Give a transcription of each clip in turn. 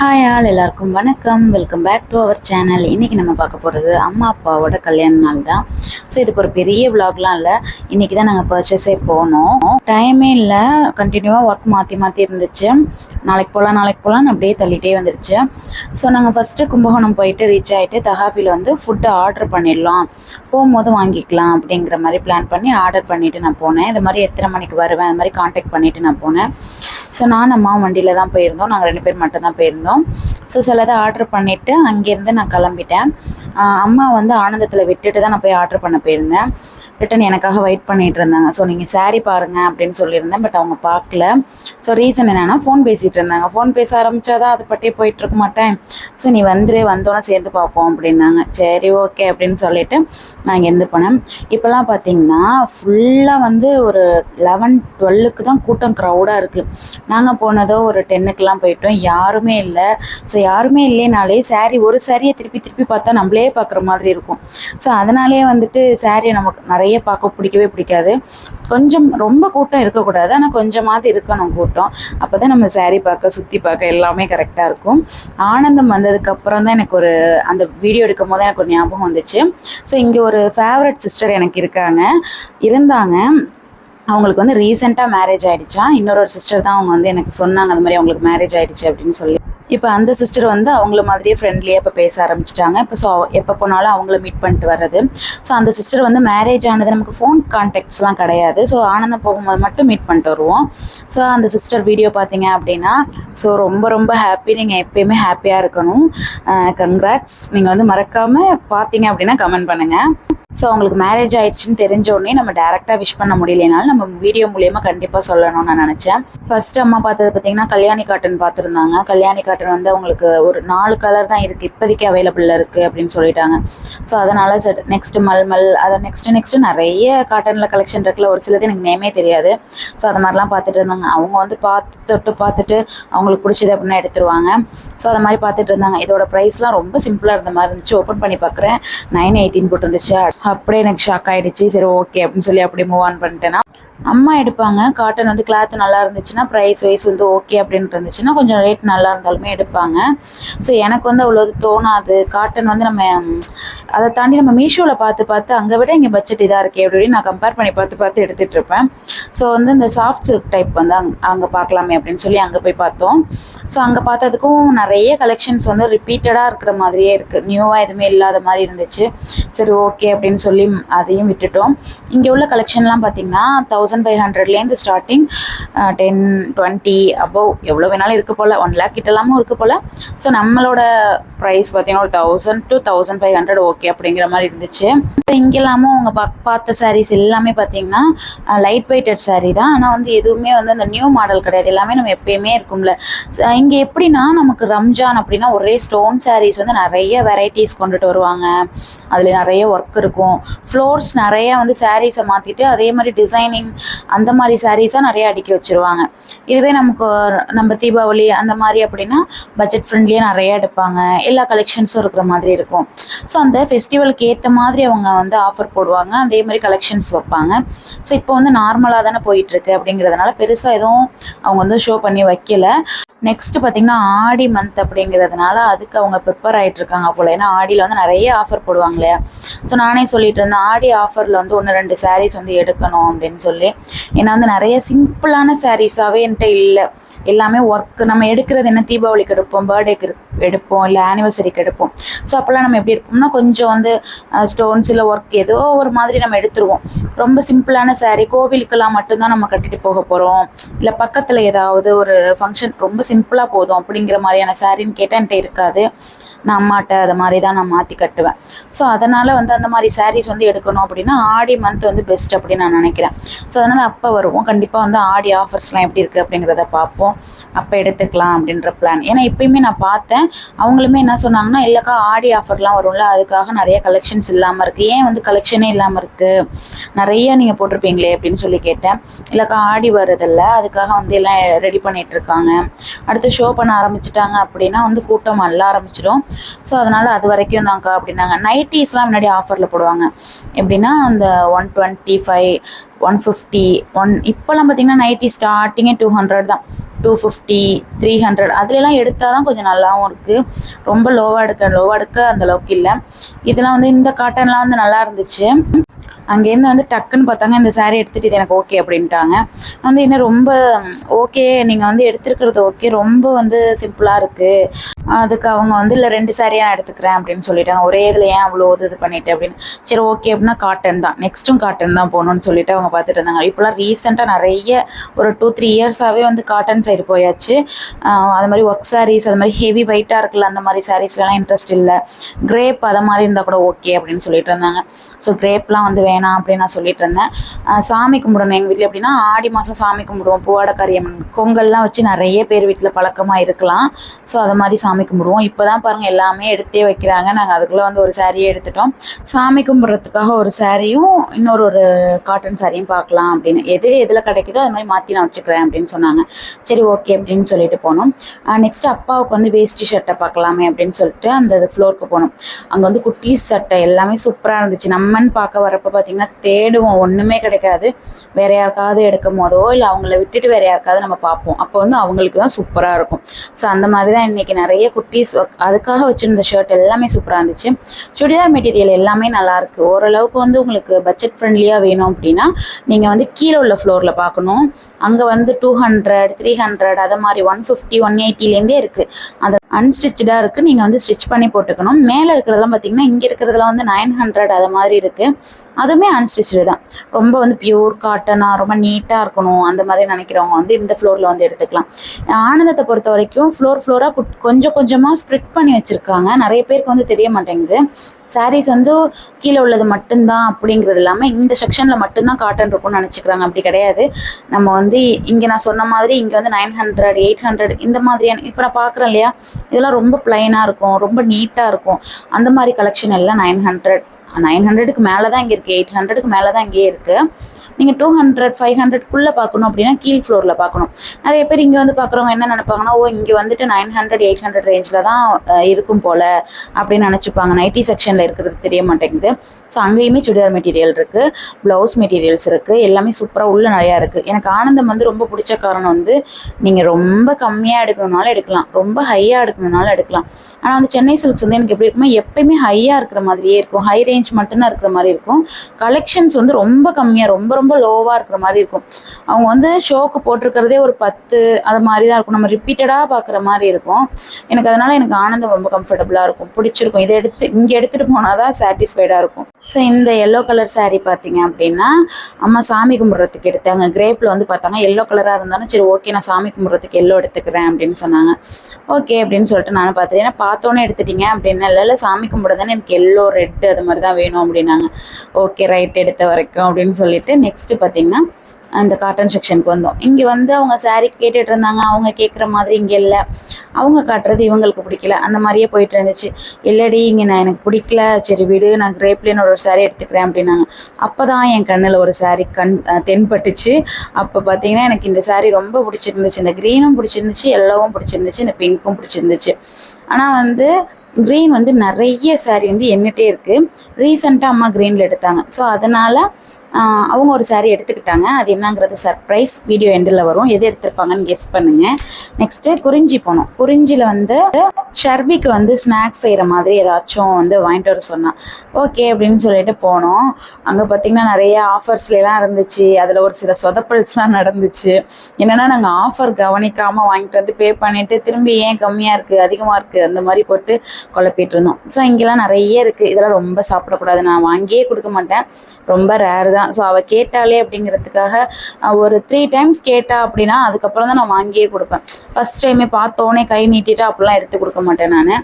Hi all எல்லாருக்கும் வணக்கம். Welcome back to our channel இன்றைக்கி நம்ம பார்க்க போகிறது அம்மா அப்பாவோட கல்யாண நாள் தான். ஸோ இதுக்கு ஒரு பெரிய விலாக்லாம் இல்லை. இன்றைக்கி தான் நாங்கள் பர்ச்சேஸே போனோம். டைமே இல்லை. கண்டினியூவாக ஒர்க் மாற்றி மாற்றி இருந்துச்சு. நாளைக்கு போகலாம் நாளைக்கு போகலான்னு அப்படியே தள்ளிட்டே வந்துருச்சு. ஸோ நாங்கள் ஃபஸ்ட்டு கும்பகோணம் போயிட்டு ரீச் ஆகிட்டு தகாஃபியில் வந்து ஃபுட்டு ஆர்டர் பண்ணிடலாம். போகும்போது வாங்கிக்கலாம் அப்படிங்கிற மாதிரி பிளான் பண்ணி ஆர்டர் பண்ணிவிட்டு நான் போனேன். இது மாதிரி எத்தனை மணிக்கு வருவேன் அது மாதிரி காண்டாக்ட் பண்ணிவிட்டு நான் போனேன். ஸோ நான் அம்மா வண்டியில் தான் போயிருந்தோம். நாங்கள் ரெண்டு பேர் மட்டும் தான் போயிருந்தோம். ஸோ சிலதை ஆர்டர் பண்ணிவிட்டு அங்கேருந்து நான் கிளம்பிட்டேன். அம்மா வந்து ஆனந்தத்தில் விட்டுட்டு தான் நான் போய் ஆர்டர் பண்ண போயிருந்தேன். ரிட்டன் எனக்காக வெயிட் பண்ணிட்டு இருந்தாங்க. ஸோ நீங்கள் சாரீ பாருங்க அப்படின்னு சொல்லியிருந்தேன் பட் அவங்க பார்க்கல. ஸோ ரீசன் என்னென்னா ஃபோன் பேசிகிட்டு இருந்தாங்க. ஃபோன் பேச ஆரம்பித்தாதான் அதை பற்றியே போயிட்டு இருக்க மாட்டேன். ஸோ நீ வந்துரு வந்தோன்னே சேர்ந்து பார்ப்போம் அப்படின்னாங்க. சரி ஓகே அப்படின்னு சொல்லிட்டு நான் இங்கேருந்து போனேன். இப்போல்லாம் பார்த்தீங்கன்னா ஃபுல்லாக வந்து ஒரு லெவன் டுவெல்லுக்கு தான் கூட்டம் க்ரௌடாக இருக்குது நாங்கள் போனதோ ஒரு டென்னுக்கெலாம் போயிட்டோம். யாருமே இல்லை. ஸோ யாருமே இல்லைனாலே சாரீ ஒரு சாரியை திருப்பி திருப்பி பார்த்தா நம்மளே பார்க்குற மாதிரி இருக்கும். ஸோ அதனாலே வந்துட்டு சாரியை நமக்கு நிறைய பார்க்க பிடிக்கவே பிடிக்காது. கொஞ்சம் ரொம்ப கூட்டம் இருக்கக்கூடாது. ஆனால் கொஞ்சமாவது இருக்கணும் கூட்டம். அப்போ தான் நம்ம saree பார்க்க சுற்றி பார்க்க எல்லாமே கரெக்டாக இருக்கும். ஆனந்தம் வந்ததுக்கப்புறம் தான் எனக்கு ஒரு அந்த வீடியோ எடுக்கும் போது எனக்கு ஒரு ஞாபகம் வந்துச்சு. ஸோ இங்கே ஒரு ஃபேவரட் சிஸ்டர் எனக்கு இருக்காங்க. இருந்தாங்க. அவங்களுக்கு வந்து ரீசெண்டாக மேரேஜ் ஆகிடுச்சா இன்னொரு ஒரு சிஸ்டர் தான் அவங்க வந்து எனக்கு சொன்னாங்க அந்த மாதிரி அவங்களுக்கு மேரேஜ் ஆகிடுச்சு அப்படின்னு சொல்லி. இப்போ அந்த சிஸ்டர் வந்து அவங்கள மாதிரியே ஃப்ரெண்ட்லியாக இப்போ பேச ஆரம்பிச்சிட்டாங்க. இப்போ ஸோ எப்போ போனாலும் அவங்கள மீட் பண்ணிட்டு வர்றது. ஸோ அந்த சிஸ்டர் வந்து மேரேஜ் ஆனது நமக்கு ஃபோன் கான்டாக்ட்ஸ்லாம் கிடையாது. ஸோ ஆனந்தம் போகும்போது மட்டும் மீட் பண்ணிட்டு வருவோம். ஸோ அந்த சிஸ்டர் வீடியோ பார்த்தீங்க அப்படின்னா ஸோ ரொம்ப ரொம்ப ஹாப்பி நீங்கள் எப்பயுமே ஹாப்பியாக இருக்கணும். கங்க்ராட்ஸ் நீங்கள் வந்து மறக்காமல் பார்த்தீங்க அப்படின்னா கமெண்ட் பண்ணுங்கள் ஸோ அவங்களுக்கு மேரேஜ் ஆயிடுச்சுன்னு தெரிஞ்ச உடனே நம்ம டேரெக்டாக விஷ் பண்ண முடியலனாலும் நம்ம வீடியோ மூலியமாக கண்டிப்பாக சொல்லணும்னு நான் நினச்சேன். ஃபர்ஸ்ட் அம்மா பார்த்தது பார்த்தீங்கன்னா கல்யாணி காட்டன் பார்த்துருந்தாங்க. கல்யாணி காட்டன் வந்து அவங்களுக்கு ஒரு நாலு கலர் தான் இருக்குது இப்போதைக்கு அவைலபிளில் இருக்குது அப்படின்னு சொல்லிட்டாங்க. ஸோ அதனால் சட் நெக்ஸ்ட்டு மல்மல் அதை நெக்ஸ்ட்டு நெக்ஸ்ட்டு நிறைய காட்டனில் கலெக்ஷன் இருக்குல்ல ஒரு சிலது எனக்கு நேமே தெரியாது. ஸோ அது மாதிரிலாம் பார்த்துட்டு இருந்தாங்க. அவங்க வந்து பார்த்து தொட்டு பார்த்துட்டு அவங்களுக்கு பிடிச்சது அப்படின்னா எடுத்துருவாங்க. ஸோ அது மாதிரி பார்த்துட்டு இருந்தாங்க. இதோட ப்ரைஸ்லாம் ரொம்ப சிம்பிளாக இருந்த மாதிரி இருந்துச்சு. ஓப்பன் பண்ணி பார்க்குறேன். நைன் எயிட்டின் போட்டுருந்துச்சு. அப்படியே எனக்கு ஷாக் ஆகிடுச்சு சரி ஓகே அப்படின்னு சொல்லி அப்படியே மூவ் ஆன் பண்ணிட்டேன்னா அம்மா எடுப்பாங்க. காட்டன் வந்து கிளாத் நல்லா இருந்துச்சுன்னா ப்ரைஸ் வைஸ் வந்து ஓகே அப்படின்ட்டு இருந்துச்சுன்னா கொஞ்சம் ரேட் நல்லா இருந்தாலுமே எடுப்பாங்க. ஸோ எனக்கு வந்து அவ்வளோ தோணாது. காட்டன் வந்து நம்ம அதை தாண்டி நம்ம மீஷோவில் பார்த்து பார்த்து அங்கே விட இங்கே பட்ஜெட் இதாக இருக்கே அப்படின்னு நான் கம்பேர் பண்ணி பார்த்து பார்த்து எடுத்துகிட்டு இருப்பேன். ஸோ வந்து இந்த சாஃப்ட் சில்க் டைப் வந்து அங் அங்கே பார்க்கலாமே அப்படின்னு சொல்லி அங்கே போய் பார்த்தோம். ஸோ அங்கே பார்த்ததுக்கும் நிறைய கலெக்ஷன்ஸ் வந்து ரிப்பீட்டடாக இருக்கிற மாதிரியே இருக்குது நியூவாக எதுவுமே இல்லாத மாதிரி இருந்துச்சு. சரி ஓகே அப்படின்னு சொல்லி அதையும் விட்டுட்டோம். இங்கே உள்ள கலெக்ஷன்லாம் பார்த்தீங்கன்னா தௌசண்ட் தௌசண்ட் ஃபைவ் ஹண்ட்ரட்லேருந்து ஸ்டார்டிங் டென் டுவெண்ட்டி அபவ் எவ்வளோ வேணாலும் இருக்க போல். ஒன் லேக் கிட்டலாமும் இருக்க போல். ஸோ நம்மளோட ப்ரைஸ் பார்த்தீங்கன்னா ஒரு thousand to thousand five hundred okay அப்படிங்கிற மாதிரி இருந்துச்சு. இப்போ இங்கெல்லாமும் அவங்க பா பார்த்த சாரீஸ் எல்லாமே பார்த்தீங்கன்னா லைட் வெயிட்டட் சாரீ தான். ஆனால் வந்து எதுவுமே வந்து அந்த நியூ மாடல் கிடையாது. எல்லாமே நம்ம எப்பயுமே இருக்கும்ல. இங்கே எப்படின்னா நமக்கு ரம்ஜான் அப்படின்னா ஒரே ஸ்டோன் சாரீஸ் வந்து நிறைய வெரைட்டிஸ் கொண்டுட்டு வருவாங்க. அதில் நிறைய ஒர்க் இருக்கும். ஃப்ளோர்ஸ் நிறைய வந்து சாரீஸை மாற்றிட்டு அதே மாதிரி டிசைனிங் அந்த மாதிரி சாரீஸாக நிறைய அடுக்கி வச்சுருவாங்க. இதுவே நமக்கு நம்ம தீபாவளி அந்த மாதிரி அப்படின்னா பட்ஜெட் ஃப்ரெண்ட்லியாக நிறைய எடுப்பாங்க எல்லா கலெக்ஷன்ஸும் இருக்கிற மாதிரி இருக்கும். ஸோ அந்த ஃபெஸ்டிவலுக்கு ஏற்ற மாதிரி அவங்க வந்து ஆஃபர் போடுவாங்க. அதே மாதிரி கலெக்ஷன்ஸ் வைப்பாங்க. ஸோ இப்போ வந்து நார்மலாக தானே போயிட்டுருக்கு அப்படிங்கிறதுனால பெருசாக எதுவும் அவங்க வந்து ஷோ பண்ணி வைக்கல. நெக்ஸ்ட் பார்த்தீங்கன்னா ஆடி மந்த் அப்படிங்கிறதுனால அதுக்கு அவங்க ப்ரிப்பேர் ஆகிட்டு இருக்காங்க போல். ஏன்னா ஆடியில் வந்து நிறைய ஆஃபர் போடுவாங்க இல்லையா? ஸோ நானே சொல்லிட்டு இருந்தேன் ஆடி ஆஃபரில் வந்து ஒன்று ரெண்டு சாரீஸ் வந்து எடுக்கணும் அப்படின்னு சொல்லி. ஏன்னா வந்து நிறைய சிம்பிளான சாரீஸாகவே என்கிட்ட இல்லை. எல்லாமே ஒர்க் நம்ம எடுக்கிறது என்ன? தீபாவளிக்கு எடுப்போம் பர்த்டேக்கு எடுப்போம் இல்லை ஆனிவர்சரிக்கு எடுப்போம் ஸோ அப்போல்லாம் நம்ம எப்படி எடுப்போம்னா கொஞ்சம் வந்து ஸ்டோன்ஸ் இல்லை ஒர்க் ஏதோ ஒரு மாதிரி நம்ம எடுத்துருவோம். ரொம்ப சிம்பிளான saree கோவிலுக்கெல்லாம் மட்டும்தான் நம்ம கட்டிட்டு போக போகிறோம் இல்லை பக்கத்தில் ஏதாவது ஒரு ஃபங்க்ஷன் ரொம்ப சிம்பிளாக போதும் அப்படிங்கிற மாதிரியான சாரின்னு கேட்டால் என்கிட்ட இருக்காது. நான் அம்மாட்ட அதை மாதிரி தான் நான் மாற்றி கட்டுவேன். ஸோ அதனால் வந்து அந்த மாதிரி சாரீஸ் வந்து எடுக்கணும் அப்படின்னா ஆடி மந்த் வந்து பெஸ்ட் அப்படின்னு நான் நினைக்கிறேன். ஸோ அதனால் அப்போ வருவோம். கண்டிப்பாக வந்து ஆடி ஆஃபர்ஸ்லாம் எப்படி இருக்குது அப்படிங்கிறத பார்ப்போம். அப்போ எடுத்துக்கலாம் அப்படின்ற பிளான் ஏன்னா இப்பயுமே நான் பார்த்தேன். அவங்களுமே என்ன சொன்னாங்கன்னா இல்லைக்கா ஆடி ஆஃபர்லாம் வரும்ல அதுக்காக நிறைய கலெக்ஷன்ஸ் இல்லாமல் இருக்குது ஏன் வந்து கலெக்ஷனே இல்லாமல் இருக்குது நிறைய நீங்கள் போட்டிருப்பீங்களே அப்படின்னு சொல்லி கேட்டேன். இல்லைக்கா ஆடி வருதில்ல அதுக்காக வந்து எல்லாம் ரெடி பண்ணிட்டு இருக்காங்க. அடுத்து ஷோ பண்ண ஆரம்பிச்சிட்டாங்க அப்படின்னா வந்து கூட்டம் அல்ல ஆரம்பிச்சிடும். ஸோ அதனால் அது வரைக்கும் தான்க்கா அப்படின்னாங்க. நைட்டிஸ்லாம் முன்னாடி ஆஃபரில் போடுவாங்க. எப்படின்னா அந்த one twenty five one fifty one இப்போல்லாம் பார்த்தீங்கன்னா நைட்டி ஸ்டார்டிங்கே டூ ஹண்ட்ரட் தான். டூ ஃபிஃப்டி த்ரீ ஹண்ட்ரட் அதுலலாம் எடுத்தால் தான் கொஞ்சம் நல்லாவும் இருக்குது ரொம்ப லோவாக எடுக்க லோவாக எடுக்க அந்த அளவுக்கு இல்லை. இதெல்லாம் வந்து இந்த காட்டன்லாம் வந்து நல்லா இருந்துச்சு. அங்கேருந்து வந்து டக்குன்னு பார்த்தாங்க இந்த சாரீ எடுத்துகிட்டு இது எனக்கு ஓகே அப்படின்ட்டாங்க. வந்து என்ன ரொம்ப ஓகே நீங்கள் வந்து எடுத்துருக்கிறது ஓகே ரொம்ப வந்து சிம்பிளாக இருக்குது அதுக்கு அவங்க வந்து இல்லை ரெண்டு சாரியாக நான் எடுத்துக்கிறேன் அப்படின்னு சொல்லிட்டாங்க. ஒரே இதில் ஏன் அவ்வளோ இது பண்ணிட்டு? அப்படின்னு. சரி ஓகே அப்படின்னா காட்டன் தான். நெக்ஸ்ட்டும் காட்டன் தான் போகணும்னு சொல்லிட்டு அவங்க பார்த்துட்டு இருந்தாங்க. இப்போலாம் ரீசெண்டாக நிறைய ஒரு டூ த்ரீ இயர்ஸாகவே வந்து காட்டன் சைடு போயாச்சு. அது மாதிரி ஒர்க் சாரீஸ் அது மாதிரி ஹெவி வெயிட்டாக இருக்குல்ல அந்த மாதிரி சாரீஸ்லாம் இன்ட்ரெஸ்ட் இல்லை. கிரேப் அதை மாதிரி இருந்தால் கூட ஓகே அப்படின்னு சொல்லிட்டு இருந்தாங்க. ஸோ கிரேப்லாம் வந்து வேணும். அப்படின்னு நான் சொல்லிட்டு இருந்தேன். சாமி கும்பிடணும் எங்கள் வீட்டில் எப்படின்னா ஆடி மாதம் சாமி கும்பிடுவோம். பூவாட காரியம்மன் பொங்கல்லாம் வச்சு நிறைய பேர் வீட்டில் பழக்கமாக இருக்கலாம். ஸோ அதை மாதிரி சாமி கும்பிடுவோம். இப்போ தான் பாருங்கள் எல்லாமே எடுத்தே வைக்கிறாங்க. நாங்கள் அதுக்குள்ளே வந்து ஒரு சாரியே எடுத்துட்டோம். சாமி கும்பிட்றதுக்காக ஒரு சாரியும் இன்னொரு ஒரு காட்டன் சாரியும் பார்க்கலாம் அப்படின்னு. எது எதில் கிடைக்குதோ அது மாதிரி மாற்றி நான் வச்சுக்கிறேன் அப்படின்னு சொன்னாங்க. சரி ஓகே அப்படின்னு சொல்லிட்டு போனோம். நெக்ஸ்ட் அப்பாவுக்கு வந்து வேஷ்டி ஷர்ட்டை பார்க்கலாமே அப்படின்னு சொல்லிட்டு அந்த ஃப்ளோருக்கு போனோம். அங்கே வந்து குட்டீஸ் சட்டை எல்லாமே சூப்பராக இருந்துச்சு. நம்மன்னு பார்க்க வரப்போ பார்த்திங்கன்னா தேடுவோம். ஒன்றுமே கிடைக்காது. வேற யாருக்காவது எடுக்கும் போதோ இல்லை அவங்கள விட்டுட்டு வேற யாருக்காவது நம்ம பார்ப்போம் அப்போ வந்து அவங்களுக்கு தான் சூப்பராக இருக்கும். ஸோ அந்த மாதிரி தான் இன்றைக்கி நிறைய குட்டீஸ் ஒர்க் அதுக்காக வச்சுருந்த ஷர்ட் எல்லாமே சூப்பராக இருந்துச்சு. சுடிதார் மெட்டீரியல் எல்லாமே நல்லாயிருக்கு ஓரளவுக்கு வந்து உங்களுக்கு பட்ஜெட் ஃப்ரெண்ட்லியாக வேணும் அப்படின்னா நீங்கள் வந்து கீழே உள்ள ஃப்ளோரில் பார்க்கணும் அங்கே வந்து டூ ஹண்ட்ரட் த்ரீ ஹண்ட்ரட் அதை மாதிரி ஒன் ஃபிஃப்டி ஒன் எயிட்டிலேருந்தே இருக்குது அந்த அன்ஸ்டிச்சாக இருக்குது நீங்கள் வந்து ஸ்டிச் பண்ணி போட்டுக்கணும். மேலே இருக்கிறதெல்லாம் பார்த்தீங்கன்னா இங்கே இருக்கிறதுலாம் வந்து நைன் ஹண்ட்ரட் அதை மாதிரி இருக்குது அதுவுமே அன்ஸ்டிச்சு தான். ரொம்ப வந்து பியூர் காட்டனாக ரொம்ப நீட்டாக இருக்கணும். அந்த மாதிரி நினைக்கிறவங்க வந்து இந்த ஃப்ளோரில் வந்து எடுத்துக்கலாம். ஆனந்தத்தை பொறுத்த வரைக்கும் ஃப்ளோர் ஃப்ளோராக கொஞ்சம் கொஞ்சமாக ஸ்ப்ரிட் பண்ணி வச்சுருக்காங்க. நிறைய பேருக்கு வந்து தெரிய மாட்டேங்குது. சாரீஸ் வந்து கீழே உள்ளது மட்டும்தான் அப்படிங்கிறது இல்லாமல் இந்த செக்ஷனில் மட்டும்தான் காட்டன் இருக்கும்னு நினச்சிக்கிறாங்க. அப்படி கிடையாது. நம்ம வந்து இங்கே நான் சொன்ன மாதிரி இங்கே வந்து நைன் ஹண்ட்ரட் எயிட் ஹண்ட்ரட் இந்த மாதிரியான இப்போ நான் பார்க்குறேன் இல்லையா? இதெல்லாம் ரொம்ப ப்ளைனாக இருக்கும். ரொம்ப நீட்டாக இருக்கும். அந்த மாதிரி கலெக்ஷன் எல்லாம் நைன் ஹண்ட்ரட் நைன் ஹண்ட்ரடுக்கு மேலே தான் இங்கே இருக்குது எயிட் ஹண்ட்ரடுக்கு மேலே தான் இங்கேயே இருக்குது நீங்கள் டூ ஹண்ட்ரட் ஃபைவ் ஹண்ட்ரட்குள்ளே பார்க்கணும் அப்படின்னா கீழ் ஃப்ளோரில் பார்க்கணும். நிறைய பேர் இங்கே வந்து பார்க்குறவங்க என்ன நினைப்பாங்கன்னா ஓ இங்கே வந்துட்டு நைன் ஹண்ட்ரட் எயிட் ஹண்ட்ரட் ரேஞ்சில் தான் இருக்கும் போல் அப்படின்னு நினச்சிப்பாங்க. நைட்டி செக்ஷனில் இருக்கிறது தெரிய மாட்டேங்குது. ஸோ அங்கேயுமே சுடிதார் மெட்டீரியல் இருக்குது ப்ளவுஸ் மெட்டீரியல்ஸ் இருக்குது எல்லாமே சூப்பராக உள்ளே நிறையா இருக்குது எனக்கு ஆனந்தம் வந்து ரொம்ப பிடிச்ச காரணம் வந்து நீங்கள் ரொம்ப கம்மியாக எடுக்கணுனாலும் எடுக்கலாம். ரொம்ப ஹையாக எடுக்கணுனாலும் எடுக்கலாம். ஆனால் வந்து சென்னை சில்க்ஸ் வந்து எனக்கு எப்படி இருக்குன்னா எப்பயுமே ஹையாக இருக்கிற மாதிரியே இருக்கும். ஹை ரேஞ்ச் மட்டும்தான் இருக்கிற மாதிரி இருக்கும். கலெக்ஷன்ஸ் வந்து ரொம்ப கம்மியாக ரொம்ப ரொம்ப ரொம்ப லோவாக இருக்கிற மாதிரி இருக்கும். அவங்க வந்து ஷோக்கு போட்டிருக்கிறதே ஒரு பத்து அது மாதிரி தான் இருக்கும். நம்ம ரிப்பீட்டடாக பார்க்குற மாதிரி இருக்கும். எனக்கு அதனால் எனக்கு ஆனந்தம் ரொம்ப கம்ஃபர்டபுளாக இருக்கும். பிடிச்சிருக்கும். இதை எடுத்து இங்கே எடுத்துகிட்டு போனால் தான் சாட்டிஸ்ஃபைடாக இருக்கும். ஸோ இந்த எல்லோ கலர் சாரீ பார்த்தீங்க அப்படின்னா அம்மா சாமி கும்பிட்றதுக்கு எடுத்தாங்க. கிரேப்பில் வந்து பார்த்தாங்க எல்லோ கலராக இருந்தாலும் சரி ஓகே நான் சாமி கும்பிட்றதுக்கு எல்லோ எடுத்துக்கிறேன் அப்படின்னு சொன்னாங்க. ஓகே அப்படின்னு சொல்லிட்டு நானும் பார்த்துட்டு ஏன்னா பார்த்தோன்னே எடுத்துட்டீங்க அப்படின்னு இல்லை இல்லை சாமி கும்பிட தானே எனக்கு எல்லோ ரெட்டு அது மாதிரி தான் வேணும் அப்படின்னாங்க. ஓகே ரைட் எடுத்த வரைக்கும் அப்படின்னு சொல்லிட்டு நெக்ஸ்ட்டு பார்த்தீங்கன்னா அந்த காட்டன் செக்ஷனுக்கு வந்தோம். இங்கே வந்து அவங்க சாரீ கேட்டுட்டு இருந்தாங்க. அவங்க கேட்குற மாதிரி இங்கே இல்லை. அவங்க காட்டுறது இவங்களுக்கு பிடிக்கல. அந்த மாதிரியே போயிட்டு இருந்துச்சு. இல்லடி இங்கே நான் எனக்கு பிடிக்கல. சரி விடு நான் கிரேப்லேன்னு ஒரு saree எடுத்துக்கிறேன் அப்படின்னாங்க. அப்போ தான் என் கண்ணில் ஒரு saree கண் தென்பட்டுச்சு. அப்போ பார்த்தீங்கன்னா எனக்கு இந்த saree ரொம்ப பிடிச்சிருந்துச்சு. இந்த க்ரீனும் பிடிச்சிருந்துச்சு எல்லோவும் பிடிச்சிருந்துச்சு இந்த பிங்க்கும் பிடிச்சிருந்துச்சு. ஆனால் வந்து க்ரீன் வந்து நிறைய saree வந்து என்னட்டே இருக்குது ரீசெண்டாக அம்மா க்ரீனில் எடுத்தாங்க. ஸோ அதனால் அவங்க ஒரு சாரீ எடுத்துக்கிட்டாங்க. அது என்னங்கிறது சர்ப்ரைஸ் வீடியோ எண்டில் வரும். எது எடுத்திருப்பாங்கன்னு கெஸ் பண்ணுங்க. நெக்ஸ்ட்டு குறிஞ்சி போனோம். குறிஞ்சியில் வந்து ஷர்பிக்கு வந்து ஸ்நாக்ஸ் செய்கிற மாதிரி ஏதாச்சும் வந்து வாங்கிட்டு வர சொன்னான். ஓகே அப்படின்னு சொல்லிட்டு போனோம். அங்கே பார்த்தீங்கன்னா நிறைய ஆஃபர்ஸ்லாம் இருந்துச்சு. அதில் ஒரு சில சொதப்பல்ஸ்லாம் நடந்துச்சு. என்னென்னா நாங்கள் ஆஃபர் கவனிக்காமல் வாங்கிட்டு வந்து பே பண்ணிவிட்டு திரும்பி ஏன் கம்மியாக இருக்குது அதிகமாக இருக்குது அந்த மாதிரி போட்டு குழப்பிட்டு இருந்தோம். ஸோ இங்கெல்லாம் நிறைய இருக்குது இதெல்லாம் ரொம்ப சாப்பிடக்கூடாது. நான் வாங்கியே கொடுக்க மாட்டேன். ரொம்ப ரேர் தான். தான். ஸோ அவள் கேட்டாலே அப்படிங்கிறதுக்காக ஒரு த்ரீ டைம்ஸ் கேட்டா அப்படின்னா அதுக்கப்புறம் தான் நான் வாங்கியே கொடுப்பேன். ஃபஸ்ட் டைமே பார்த்தோன்னே கை நீட்டிட்டு அப்படிலாம் எடுத்து கொடுக்க மாட்டேன் நான்.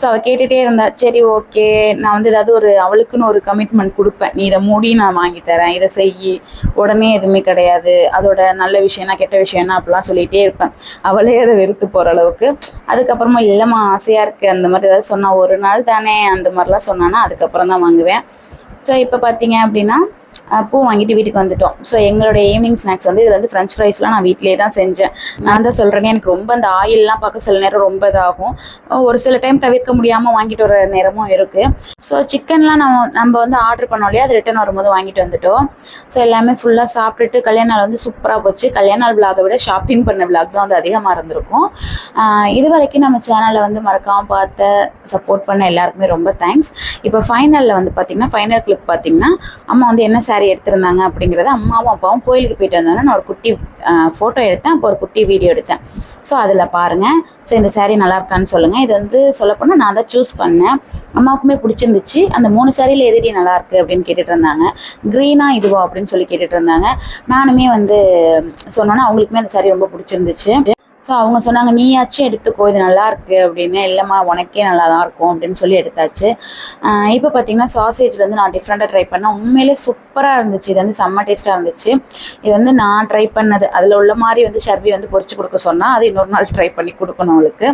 ஸோ அவள் கேட்டுகிட்டே இருந்தா சரி ஓகே நான் வந்து ஏதாவது ஒரு அவளுக்குன்னு ஒரு கமிட்மெண்ட் கொடுப்பேன். நீ இதை மூடி நான் வாங்கி தரேன். இதை செய். உடனே எதுவுமே கிடையாது. அதோட நல்ல விஷயம்னா கெட்ட விஷயம்னா அப்படிலாம் சொல்லிகிட்டே இருப்பேன். அவளே அதை வெறுத்து போகிற அளவுக்கு. அதுக்கப்புறமா இல்லைம்மா ஆசையாக இருக்குது அந்த மாதிரி ஏதாவது சொன்னால் ஒரு நாள் தானே. அந்த மாதிரிலாம் சொன்னான்னா அதுக்கப்புறம் தான் வாங்குவேன். ஸோ இப்போ பார்த்தீங்க அப்படின்னா பூ வாங்கிட்டு வீட்டுக்கு வந்துட்டோம். ஸோ எங்களுடைய ஈவினிங் ஸ்நாக்ஸ் வந்து இதில் வந்து ஃப்ரெஞ்ச் ஃப்ரைஸ்லாம் நான் வீட்டிலே தான் செஞ்சேன். நான் தான் சொல்கிறேனே எனக்கு ரொம்ப அந்த ஆயிலெலாம் பார்க்க சில நேரம் ரொம்ப இதாகும். ஒரு சில டைம் தவிர்க்க முடியாமல் வாங்கிட்டு வர நேரமும் இருக்குது ஸோ சிக்கன்லாம் நம்ம நம்ம வந்து ஆர்டர் பண்ணோம் இல்லையா? அது ரிட்டன் வரும்போது வாங்கிட்டு வந்துட்டோம். ஸோ எல்லாமே ஃபுல்லாக சாப்பிட்டுட்டு கல்யாண நாள் வந்து சூப்பராக போச்சு. கல்யாண நாள் விலாகை விட ஷாப்பிங் பண்ண விலாக் தான் வந்து அதிகமாக இருந்திருக்கும். இது வரைக்கும் நம்ம சேனலை வந்து மறக்காமல் பார்த்த சப்போர்ட் பண்ண எல்லாருக்குமே ரொம்ப தேங்க்ஸ் இப்போ ஃபைனலில் வந்து பார்த்திங்கன்னா ஃபைனல் கிளிப் பார்த்திங்கன்னா அம்மா வந்து என்ன saree எடுத்திருந்தாங்க அப்படிங்கிறத அம்மாவும் அப்பாவும் கோயிலுக்கு போயிட்டு வந்தோன்னே நான் ஒரு குட்டி ஃபோட்டோ எடுத்தேன். அப்போ ஒரு குட்டி வீடியோ எடுத்தேன். ஸோ அதில் பாருங்கள் ஸோ இந்த சேரீ நல்லா இருக்கான்னு சொல்லுங்கள் இது வந்து சொல்லப்போனால் நான் தான் சூஸ் பண்ணேன். அம்மாவுக்குமே பிடிச்சிருந்துச்சு. அந்த மூணு சாரியில் எதுடி நல்லா இருக்குது அப்படின்னு கேட்டுட்டு இருந்தாங்க. க்ரீனா இதுவா அப்படின்னு சொல்லி கேட்டுட்டு இருந்தாங்க. நானுமே வந்து சொன்னோன்னே அவங்களுக்குமே அந்த சேரீ ரொம்ப பிடிச்சிருந்துச்சு. ஸோ அவங்க சொன்னாங்க நீயாச்சும் எடுத்துக்கோ இது நல்லா இருக்கு அப்படின்னு. இல்லைம்மா உனக்கே நல்லா தான் இருக்கும் அப்படின்னு சொல்லி எடுத்தாச்சு. இப்போ பார்த்தீங்கன்னா சாசேஜில் வந்து நான் டிஃப்ரெண்ட்டாக ட்ரை பண்ணேன். உண்மையிலே சூப்பராக இருந்துச்சு. இது வந்து செம்ம டேஸ்ட்டாக இருந்துச்சு. இது வந்து நான் ட்ரை பண்ணது. அதில் உள்ள மாதிரி வந்து ஷர்வி வந்து பொறிச்சு கொடுக்க சொன்னால் அது இன்னொரு நாள் ட்ரை பண்ணி கொடுக்கணும் அவளுக்கு.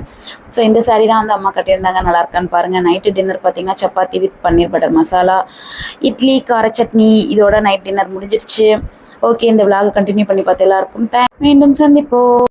ஸோ இந்த saree தான் வந்து அம்மா கட்டியிருந்தாங்க. நல்லா இருக்கான்னு பாருங்கள் நைட்டு டின்னர் பார்த்தீங்கன்னா சப்பாத்தி வித் பன்னீர் பட்டர் மசாலா இட்லி கார சட்னி இதோட நைட் டின்னர் முடிஞ்சிடுச்சு ஓகே இந்த விலாக கண்டினியூ பண்ணி பார்த்து எல்லாருக்கும் தேங்க் மீண்டும் சந்திப்போம்.